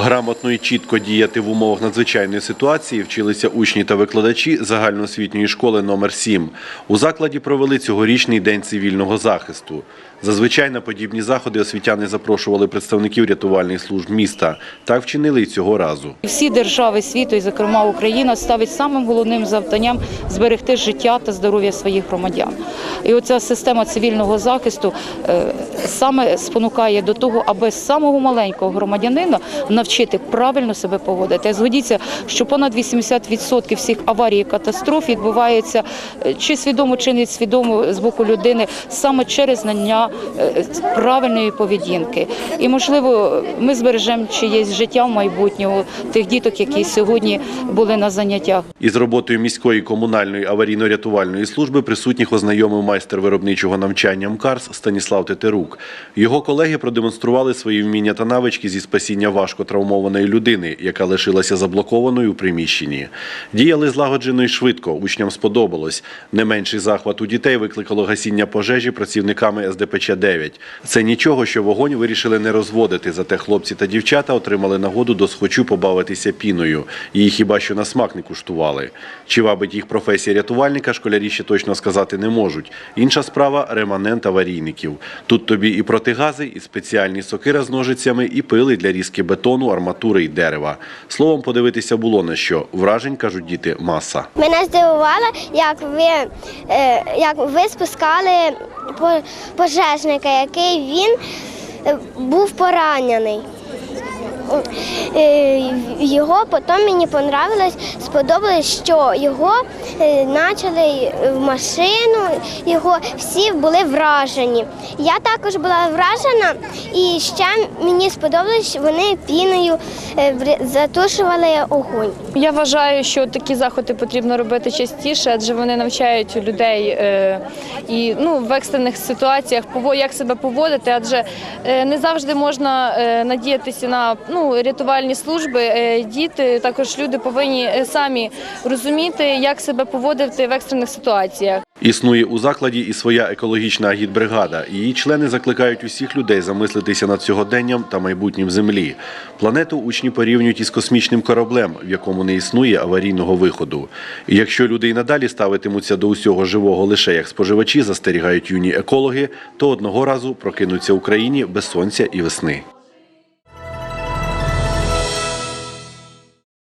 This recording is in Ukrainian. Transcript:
грамотно і чітко діяти в умовах надзвичайної ситуації вчилися учні та викладачі загальноосвітньої школи номер 7 У закладі провели цьогорічний день цивільного захисту. Зазвичай на подібні заходи освітяни запрошували представників рятувальних служб міста. Так вчинили і цього разу. Всі держави світу, і зокрема Україна, ставить самим головним завданням зберегти життя та здоров'я своїх громадян. І оця система цивільного захисту е, саме спонукає до того, аби з самого маленького громадянина навчити правильно себе поводити. Згодіться, що понад 80% всіх аварій і катастроф відбувається е, чи свідомо, чи не свідомо з боку людини саме через знання е, правильної поведінки. І можливо, ми збережемо чиєсь життя в майбутнього тих діток, які сьогодні були на заняттях. Із роботою міської комунальної аварійно-рятувальної служби присутніх ознайомив майстер виробничого навчання МКАРС Станіслав Тетерук. Його колеги продемонстрували свої вміння та навички зі спасіння важко травмованої людини, яка лишилася заблокованою у приміщенні. Діяли злагоджено і швидко. Учням сподобалось. Не менший захват у дітей викликало гасіння пожежі працівниками СДПЧ 9 Це нічого, що вогонь вирішили не розводити. Зате хлопці та дівчата отримали нагоду до схочу побавитися піною. Її хіба що на смак не куштували. Чи вабить їх професія рятувальника, школярі ще точно сказати не можуть. Інша справа реманент аварійників. Тут тобі і протигази, і спеціальні сокира з ножицями, і пили для різки бетону, арматури і дерева. Словом, подивитися було на що. Вражень кажуть діти, маса. Мене здивувало, як ви, е, як ви спускали по- пожежника, який він е, був поранений. Е, Його потім мені понравилось, сподобалось, що його почали в машину, його всі були вражені. Я також була вражена, і ще мені сподобалось, що вони піною е, затушували огонь. Я вважаю, що такі заходи потрібно робити частіше, адже вони навчають людей е, і ну, в екстрених ситуаціях як себе поводити, адже е, не завжди можна е, надіятися на ну, рятувальні служби. Е, Діти, також люди повинні е, самі розуміти, як себе поводити в екстрених ситуаціях. Існує у закладі і своя екологічна агітбригада. Її члени закликають усіх людей замислитися над сьогоденням та майбутнім землі. Планету учні порівнюють із космічним кораблем, в якому не існує аварійного виходу. І якщо люди й надалі ставитимуться до усього живого лише як споживачі, застерігають юні екологи, то одного разу прокинуться Україні без сонця і весни.